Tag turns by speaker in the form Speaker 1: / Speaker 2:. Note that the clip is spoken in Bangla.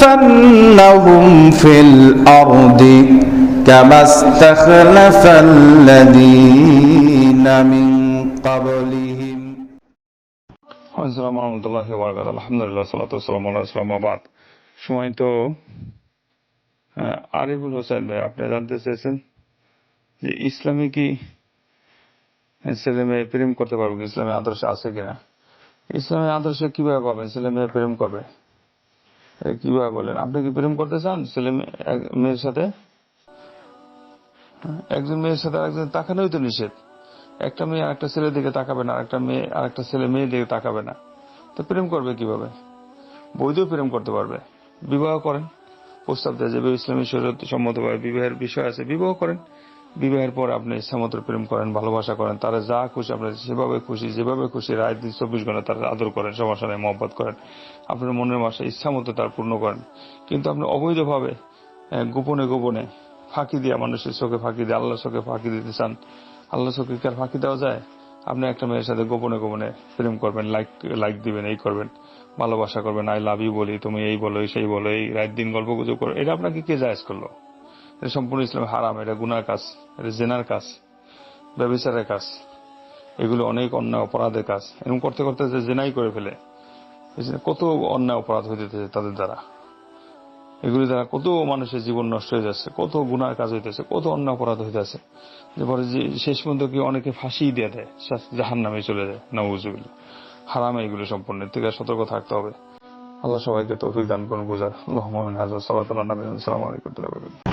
Speaker 1: ليستخلفنهم في الأرض كما استخلف الذين من قبلهم
Speaker 2: আসসালামু রহমতুল্লাহ বরকাত আলহামদুলিল্লাহ সালাতু সালাম আল্লাহ আসসালাম আবাদ সময় তো আহ, আরিফুল হোসেন ভাই আপনি জানতে চেয়েছেন যে ইসলামে কি ছেলে মেয়ে প্রেম করতে পারবে কি? ইসলামে আদর্শ আছে কিনা ইসলামের আদর্শ কিভাবে পাবেন ছেলে মেয়ে প্রেম করবে এ কীভাবে বলেন? আপনি কি প্রেম করতে চান? ছেলে মেয়ের সাথে? একজন মেয়ের সাথে আরেকজন তাকানোই তো নিষেধ। একটা মেয়ে আরেকটা ছেলের দিকে তাকাবে না, আরেকটা মেয়ে, আরেকটা ছেলে মেয়ের দিকে তাকাবে না। তো প্রেম করবে কীভাবে? বৈধ প্রেম করতে পারবে। বিবাহ করেন। প্রস্তাব দেয় যে ইসলামী শরীয়ত সম্মতভাবে বিবাহের বিষয় আছে, বিবাহ করেন। বিবাহের পর আপনি ইচ্ছামতো প্রেম করেন, ভালোবাসা করেন, তারা যা খুশি আপনার সেভাবে খুশি, যেভাবে খুশি রায় দিন, চব্বিশ ঘণ্টা তার আদর করেন সমস্যা নেই মহব্বত করেন, আপনার মনের ভাষা ইচ্ছামতো তার পূর্ণ করেন। কিন্তু আপনি অবৈধভাবে গোপনে গোপনে ফাঁকি দিয়ে মানুষের চোখে ফাঁকি দিয়ে, আল্লাহর চোখে ফাঁকি দিতে চান আল্লাহ চোখে কি আর ফাঁকি দেওয়া যায়? আপনি একটা মেয়ের সাথে গোপনে গোপনে প্রেম করবেন লাইক লাইক দিবেন, এই করবেন, ভালোবাসা করবেন আই লাভ ইউ বলি, তুমি এই বলো সেই বলো, এই রাত দিন গল্প গুজব করো, এটা আপনাকে কে জায়েজ করল? এটা সম্পূর্ণ ইসলাম হারাম, এটা গুনার কাজ, এটা জেনার কাজ, ব্যবচারের কাজ, এগুলো অনেক অন্যায় অপরাধের কাজ। এরকম করতে করতে যে জেনাই করে ফেলে কত অন্যায় অপরাধ হইতেছে তাদের দ্বারা। এগুলি দ্বারা কত মানুষের জীবন নষ্ট হয়ে যাচ্ছে, কত গুনার কাজ হইতেছে, কত অন্য অপরাধ হইতেছে। যে পরে যে শেষ পর্যন্ত কি অনেকে ফাঁসি দিয়ে দেয় জাহান নামে চলে যায় নবুজুবিল্লা হারাম এগুলো সম্পূর্ণ থেকে সতর্ক থাকতে হবে। আল্লাহ সবাইকে তৌফিক দান করুন বুঝার আল্লাহ মোহাম্মদ হাজার সাল্লাম আলাইকুম